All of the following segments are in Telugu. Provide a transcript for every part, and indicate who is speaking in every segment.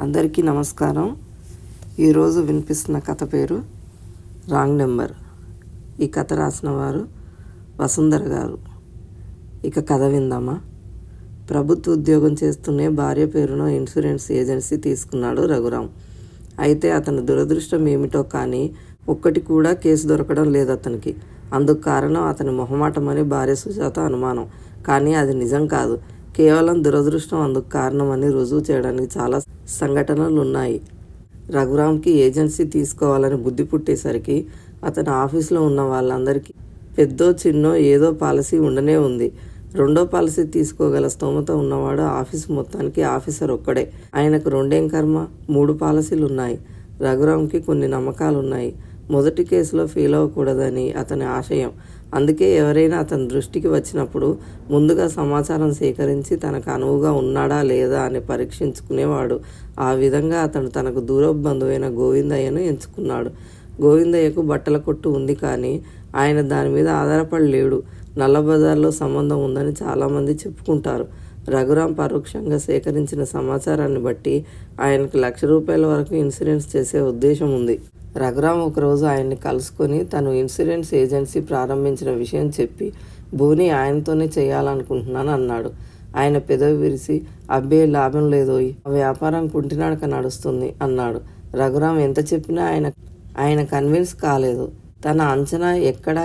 Speaker 1: అందరికీ నమస్కారం. ఈరోజు వినిపిస్తున్న కథ పేరు రాంగ్ నెంబర్. ఈ కథ రాసిన వారు వసుంధర గారు. ఇక కథ విందామా? ప్రభుత్వ ఉద్యోగం చేస్తూనే భార్య పేరున ఇన్సూరెన్స్ ఏజెన్సీ తీసుకున్నాడు రఘురాం. అయితే అతని దురదృష్టం ఏమిటో కానీ ఒక్కటి కూడా కేసు దొరకడం లేదు అతనికి. అందుకు కారణం అతని మొహమాటమని భార్య సుజాత అనుమానం. కానీ అది నిజం కాదు. కేవలం దురదృష్టం అందుకు కారణమని రుజువు చేయడానికి చాలా సంఘటనలు ఉన్నాయి రఘురామ్కి ఏజెన్సీ తీసుకోవాలని బుద్ధి పుట్టేసరికి అతని ఆఫీస్లో ఉన్న వాళ్ళందరికీ పెద్దో చిన్నో ఏదో పాలసీ ఉండనే ఉంది. రెండో పాలసీ తీసుకోగల స్తోమత ఉన్నవాడు ఆఫీస్ మొత్తానికి ఆఫీసర్ ఒక్కడే. ఆయనకు రెండేం కర్మ? మూడు పాలసీలు ఉన్నాయి రఘురామ్కి కొన్ని నమ్మకాలు ఉన్నాయి మొదటి కేసులో ఫెయిల్ అవ్వకూడదని అతని ఆశయం. అందుకే ఎవరైనా అతని దృష్టికి వచ్చినప్పుడు ముందుగా సమాచారం సేకరించి తనకు అనువుగా ఉన్నాడా లేదా అని పరీక్షించుకునేవాడు. ఆ విధంగా అతను తనకు దూరబంధువైన గోవిందయ్యను ఎంచుకున్నాడు. గోవిందయ్యకు బట్టల కొట్టు ఉంది కానీ ఆయన దాని మీద ఆధారపడి లేడు నల్లబజార్లో సంబంధం ఉందని చాలామంది చెప్పుకుంటారు. రఘురాం పరోక్షంగా సేకరించిన సమాచారాన్ని బట్టి ఆయనకు లక్ష రూపాయల వరకు ఇన్సూరెన్స్ చేసే ఉద్దేశం ఉంది. రఘురామ్ ఒకరోజు ఆయన్ని కలుసుకొని తను ఇన్సూరెన్స్ ఏజెన్సీ ప్రారంభించిన విషయం చెప్పి భూని ఆయనతోనే చేయాలనుకుంటున్నాను అన్నాడు. ఆయన పెదవి విరిసి అబ్బే లాభం లేదోయ్ ఆ వ్యాపారం కుంటినాడక నడుస్తుంది అన్నాడు. రఘురామ్ ఎంత చెప్పినా ఆయన ఆయన కన్విన్స్ కాలేదు. తన అంచనా ఎక్కడ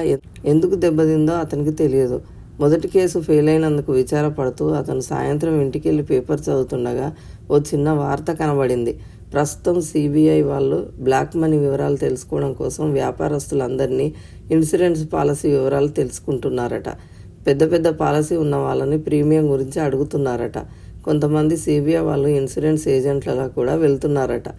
Speaker 1: ఎందుకు దెబ్బతిందో అతనికి తెలియదు. మొదటి కేసు ఫెయిల్ అయినందుకు విచారపడుతూ అతను సాయంత్రం ఇంటికి వెళ్ళి పేపర్ చదువుతుండగా ఓ చిన్న వార్త కనబడింది. ప్రస్తుతం సిబిఐ వాళ్ళు బ్లాక్ మనీ వివరాలు తెలుసుకోవడం కోసం వ్యాపారస్తులందరినీ ఇన్సూరెన్స్ పాలసీ వివరాలు తెలుసుకుంటున్నారట. పెద్ద పెద్ద పాలసీ ఉన్న వాళ్ళని ప్రీమియం గురించి అడుగుతున్నారట. కొంతమంది సిబిఐ వాళ్ళు ఇన్సూరెన్స్ ఏజెంట్లలా కూడా వెళ్తున్నారట.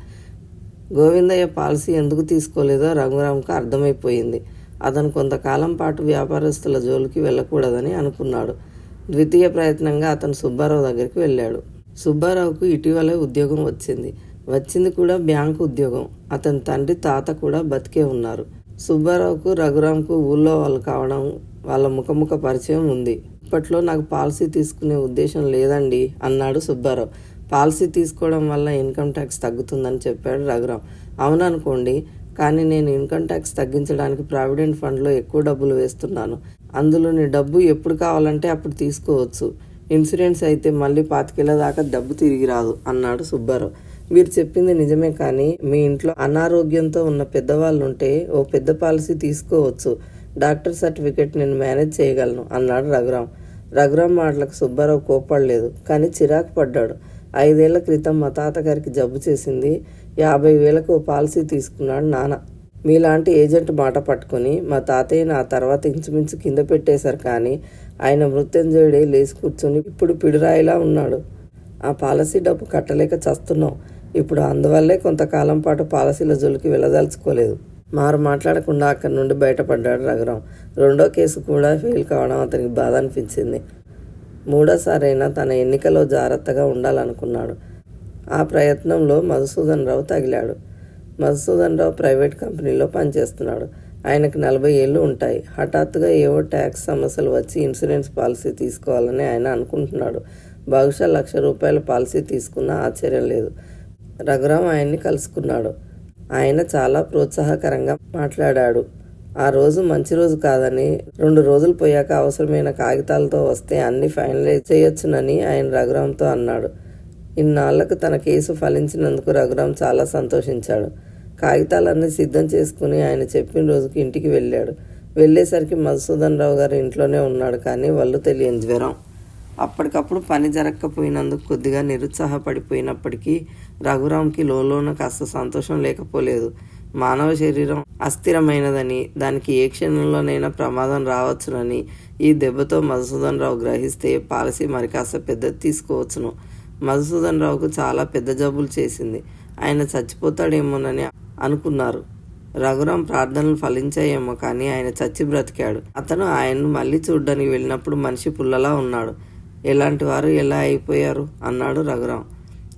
Speaker 1: గోవిందయ్య పాలసీ ఎందుకు తీసుకోలేదో రఘురామ్కు అర్థమైపోయింది. అతను కొంతకాలం పాటు వ్యాపారస్తుల జోలికి వెళ్ళకూడదని అనుకున్నాడు. ద్వితీయ ప్రయత్నంగా అతను సుబ్బారావు దగ్గరికి వెళ్ళాడు. సుబ్బారావుకు ఇటీవలే ఉద్యోగం వచ్చింది. వచ్చింది కూడా బ్యాంకు ఉద్యోగం. అతని తండ్రి తాత కూడా బతికే ఉన్నారు. సుబ్బారావుకు రఘురాంకు ఊళ్ళో వాళ్ళు కావడం వాళ్ళ ముఖముఖ పరిచయం ఉంది. ఇప్పట్లో నాకు పాలసీ తీసుకునే ఉద్దేశం లేదండి అన్నాడు సుబ్బారావు. పాలసీ తీసుకోవడం వల్ల ఇన్కమ్ ట్యాక్స్ తగ్గుతుందని చెప్పాడు రఘురాం అవుననుకోండి కానీ నేను ఇన్కమ్ ట్యాక్స్ తగ్గించడానికి ప్రావిడెంట్ ఫండ్లో ఎక్కువ డబ్బులు వేస్తున్నాను. అందులోని డబ్బు ఎప్పుడు కావాలంటే అప్పుడు తీసుకోవచ్చు. ఇన్సూరెన్స్ అయితే మళ్ళీ పాతికేళ్ళ దాకా డబ్బు తిరిగి రాదు అన్నాడు సుబ్బారావు. మీరు చెప్పింది నిజమే కానీ మీ ఇంట్లో అనారోగ్యంతో ఉన్న పెద్దవాళ్ళు ఉంటే ఓ పెద్ద పాలసీ తీసుకోవచ్చు. డాక్టర్ సర్టిఫికేట్ నేను మేనేజ్ చేయగలను అన్నాడు రఘురాం రఘురాం మాటలకు సుబ్బారావు కోపడలేదు కానీ చిరాకు పడ్డాడు. ఐదేళ్ళ క్రితం మా తాతగారికి జబ్బు చేసింది యాభై వేలకు ఓ పాలసీ తీసుకున్నాడు నాన్న. మీలాంటి ఏజెంట్ మాట పట్టుకొని మా తాతయ్య నా తర్వాత ఇంచుమించు కింద పెట్టేశారు కానీ ఆయన మృత్యుంజయుడే లేచి కూర్చొని ఇప్పుడు పిడురాయిలా ఉన్నాడు. ఆ పాలసీ డబ్బు కట్టలేక చస్తున్నాం. ఇప్పుడు అందువల్లే కొంతకాలం పాటు పాలసీల జోలికి వెళ్ళదలుచుకోలేదు. మారు మాట్లాడకుండా అక్కడి నుండి బయటపడ్డాడు రఘురాం. రెండో కేసు కూడా ఫెయిల్ కావడం అతనికి బాధ అనిపించింది. మూడోసారైనా తన ఎన్నికలో జాగ్రత్తగా ఉండాలనుకున్నాడు. ఆ ప్రయత్నంలో మధుసూదన్ రావు తగిలాడు. మధుసూదన్ రావు ప్రైవేట్ కంపెనీలో పనిచేస్తున్నాడు. ఆయనకు నలభై ఏళ్ళు ఉంటాయి. హఠాత్తుగా ఏవో ట్యాక్స్ సమస్యలు వచ్చి ఇన్సూరెన్స్ పాలసీ తీసుకోవాలని ఆయన అనుకుంటున్నాడు. బహుశా లక్ష రూపాయల పాలసీ తీసుకున్నా ఆశ్చర్యం లేదు. రఘురాం ఆయన్ని కలుసుకున్నాడు. ఆయన చాలా ప్రోత్సాహకరంగా మాట్లాడాడు. ఆ రోజు మంచి రోజు కాదని రెండు రోజులు పోయాక అవసరమైన కాగితాలతో వస్తే అన్ని ఫైనలైజ్ చేయొచ్చునని ఆయన రఘురామ్తో అన్నాడు. ఇన్నాళ్ళకు తన కేసు ఫలించినందుకు రఘురామ్ చాలా సంతోషించాడు. కాగితాలన్నీ సిద్ధం చేసుకుని ఆయన చెప్పిన రోజుకి ఇంటికి వెళ్ళాడు. వెళ్ళేసరికి మధుసూదన్ రావు గారు ఇంట్లోనే ఉన్నాడు కానీ వాళ్ళు తెలియని జ్వరం. అప్పటికప్పుడు పని జరగకపోయినందుకు కొద్దిగా నిరుత్సాహపడిపోయినప్పటికీ రఘురామ్కి లోలోన కాస్త సంతోషం లేకపోలేదు. మానవ శరీరం అస్థిరమైనదని దానికి ఏ క్షణంలోనైనా ప్రమాదం రావచ్చునని ఈ దెబ్బతో మధుసూదన్ రావు గ్రహిస్తే పాలసీ మరి కాస్త పెద్దది తీసుకోవచ్చును. మధుసూదన్ రావుకు చాలా పెద్ద జబ్బులు చేసింది. ఆయన చచ్చిపోతాడేమోనని అనుకున్నారు. రఘురాం ప్రార్థనలు ఫలించాయేమో కానీ ఆయన చచ్చి బ్రతికాడు. అతను ఆయన్ను మళ్ళీ చూడ్డానికి వెళ్ళినప్పుడు మనిషి పుల్లలా ఉన్నాడు. ఎలాంటి వారు ఎలా అయిపోయారు? అన్నాడు రఘురాం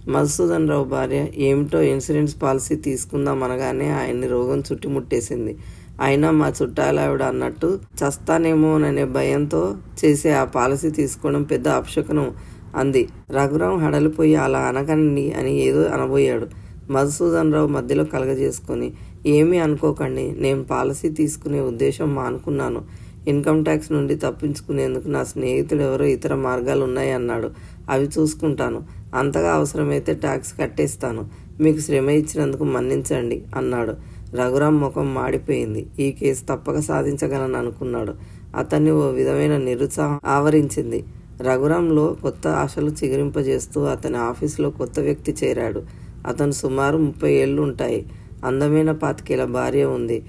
Speaker 1: మధుసూదన్ రావు భార్య ఏమిటో ఇన్సూరెన్స్ పాలసీ తీసుకుందాం అనగానే ఆయన్ని రోగం చుట్టుముట్టేసింది. అయినా మా చుట్టాలు అన్నట్టు అన్నట్టు చస్తానేమోననే భయంతో చేసే ఆ పాలసీ తీసుకోవడం పెద్ద అపశకునం అంది. రఘురాం హడలిపోయి అలా అనకండి అని ఏదో అనబోయాడు. మధుసూదన్ రావు మధ్యలో కలగజేసుకొని ఏమీ అనుకోకండి నేను పాలసీ తీసుకునే ఉద్దేశం మానుకున్నాను ఇన్కమ్ ట్యాక్స్ నుండి తప్పించుకునేందుకు నా స్నేహితుడు ఎవరో ఇతర మార్గాలు ఉన్నాయి అన్నాడు. అవి చూసుకుంటాను. అంతగా అవసరమైతే ట్యాక్స్ కట్టేస్తాను. మీకు శ్రమ ఇచ్చినందుకు మన్నించండి అన్నాడు. రఘురాం ముఖం మాడిపోయింది. ఈ కేసు తప్పక సాధించగలను అనుకున్నాడు. అతన్ని ఓ విధమైన నిరుత్సాహం ఆవరించింది. రఘురాంలో కొత్త ఆశలు చిగురింపజేస్తూ అతని ఆఫీసులో కొత్త వ్యక్తి చేరాడు. అతను సుమారు ముప్పై ఏళ్ళు ఉంటాయి. అందమైన పాతికేల భార్య ఉంది.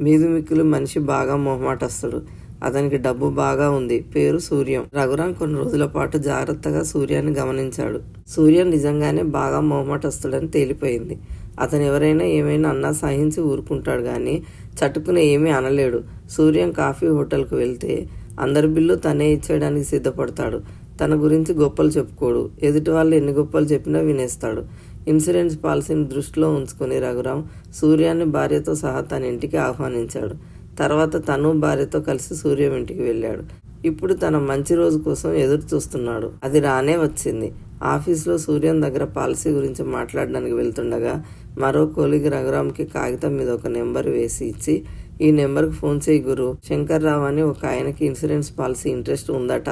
Speaker 1: మీదు మిక్కులు మనిషి బాగా మొహమాటస్తుడు. అతనికి డబ్బు బాగా ఉంది. పేరు సూర్యం. రఘురాం కొన్ని రోజుల పాటు జాగ్రత్తగా సూర్యాన్ని గమనించాడు. సూర్యం నిజంగానే బాగా మొహమాటస్తుడని తేలిపోయింది. అతను ఎవరైనా ఏమైనా అన్నా సహించి ఊరుకుంటాడు కానీ చట్టుకుని ఏమీ అనలేడు. సూర్యం కాఫీ హోటల్కు వెళ్తే అందరి బిల్లు తనే ఇచ్చేయడానికి సిద్ధపడతాడు. తన గురించి గొప్పలు చెప్పుకోడు. ఎదుటి వాళ్ళు ఎన్ని గొప్పలు చెప్పినా వినేస్తాడు. ఇన్సూరెన్స్ పాలసీని దృష్టిలో ఉంచుకుని రఘురాం సూర్యాన్ని భార్యతో సహా తన ఇంటికి ఆహ్వానించాడు. తర్వాత తను భార్యతో కలిసి సూర్యం ఇంటికి వెళ్ళాడు. ఇప్పుడు తన మంచి రోజు కోసం ఎదురు చూస్తున్నాడు. అది రానే వచ్చింది. ఆఫీస్లో సూర్యం దగ్గర పాలసీ గురించి మాట్లాడడానికి వెళ్తుండగా మరో కోలిగి రఘురామ్కి కాగితం మీద ఒక నెంబర్ వేసి ఇచ్చి ఈ నెంబర్కి ఫోన్ చేయి గురు. శంకర్రావు అని ఒక ఆయనకి ఇన్సూరెన్స్ పాలసీ ఇంట్రెస్ట్ ఉందట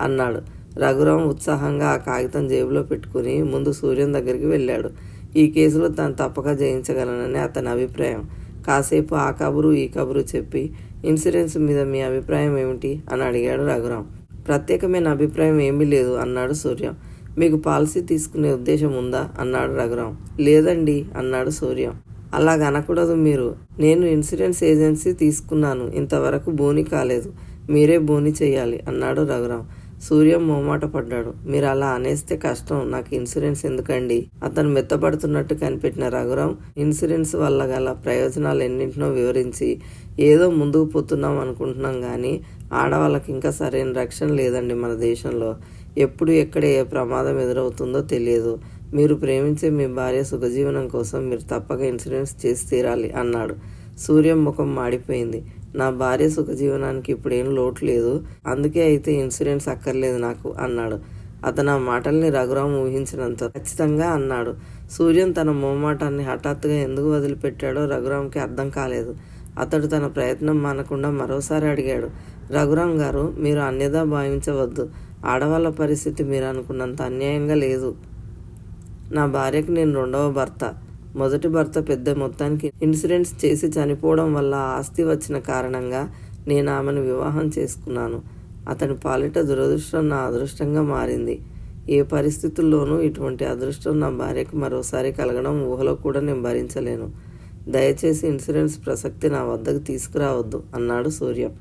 Speaker 1: అన్నాడు. రఘురాం ఉత్సాహంగా ఆ కాగితం జేబులో పెట్టుకుని ముందు సూర్యం దగ్గరికి వెళ్ళాడు. ఈ కేసులో తను తప్పక జయించగలనని అతని అభిప్రాయం. కాసేపు ఆ కబురు ఈ కబురు చెప్పి ఇన్సూరెన్స్ మీద మీ అభిప్రాయం ఏమిటి? అని అడిగాడు రఘురాం. ప్రత్యేకమైన అభిప్రాయం ఏమీ లేదు అన్నాడు సూర్యం. మీకు పాలసీ తీసుకునే ఉద్దేశం ఉందా? అన్నాడు రఘురాం. లేదండి అన్నాడు సూర్యం. అలాగ అనకూడదు మీరు. నేను ఇన్సూరెన్స్ ఏజెన్సీ తీసుకున్నాను. ఇంతవరకు బోని కాలేదు. మీరే బోని చేయాలి అన్నాడు రఘురాం. సూర్యం మొహమాట పడ్డాడు. మీరు అలా అనేస్తే కష్టం. నాకు ఇన్సూరెన్స్ ఎందుకండి? అతను మెత్తపడుతున్నట్టు కనిపెట్టిన రఘురాం ఇన్సూరెన్స్ వల్ల గల ప్రయోజనాలు ఎన్నింటినో వివరించి ఏదో ముందుకు పోతున్నాం అనుకుంటున్నాం కానీ ఆడవాళ్ళకి ఇంకా సరైన రక్షణ లేదండి మన దేశంలో. ఎప్పుడు ఎక్కడ ఏ ప్రమాదం ఎదురవుతుందో తెలియదు. మీరు ప్రేమించే మీ భార్య సుఖజీవనం కోసం మీరు తప్పక ఇన్సూరెన్స్ చేసి తీరాలి అన్నాడు. సూర్యం ముఖం మాడిపోయింది. నా భార్య సుఖజీవనానికి ఇప్పుడేం లోటు లేదు. అందుకే అయితే ఇన్సూరెన్స్ అక్కర్లేదు నాకు అన్నాడు. అతను ఆ మాటల్ని రఘురామ్ ఊహించినంత ఖచ్చితంగా అన్నాడు. సూర్యం తన మోమాటాన్ని హఠాత్తుగా ఎందుకు వదిలిపెట్టాడో రఘురామ్కి అర్థం కాలేదు. అతడు తన ప్రయత్నం మానకుండా మరోసారి అడిగాడు. రఘురామ్ గారు మీరు అన్యదా భావించవద్దు. ఆడవాళ్ళ పరిస్థితి మీరు అనుకున్నంత అన్యాయంగా లేదు. నా భార్యకు నేను రెండవ భర్త. మొదటి భర్త పెద్ద మొత్తానికి ఇన్సూరెన్స్ చేసి చనిపోవడం వల్ల ఆస్తి వచ్చిన కారణంగా నేను ఆమెను వివాహం చేసుకున్నాను. అతని పాలిట దురదృష్టం నా అదృష్టంగా మారింది. ఏ పరిస్థితుల్లోనూ ఇటువంటి అదృష్టం నా భార్యకు మరోసారి కలగడం ఊహలో కూడా నేను భరించలేను. దయచేసి ఇన్సూరెన్స్ ప్రసక్తి నా వద్దకు తీసుకురావద్దు అన్నాడు సూర్యం.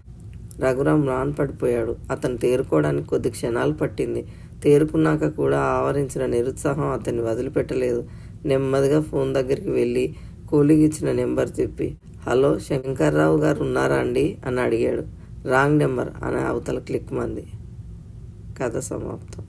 Speaker 1: రఘురాం రాన్ పడిపోయాడు. అతను తేరుకోవడానికి కొద్ది క్షణాలు పట్టింది. తేరుకున్నాక కూడా ఆవరించిన నిరుత్సాహం అతన్ని వదిలిపెట్టలేదు. నెమ్మదిగా ఫోన్ దగ్గరికి వెళ్ళి కూలికి ఇచ్చిన నెంబర్ చెప్పి హలో శంకర్రావు గారు ఉన్నారా అండి? అని అడిగాడు. రాంగ్ నెంబర్ అని అవతల క్లిక్ మంది. కథ సమాప్తం.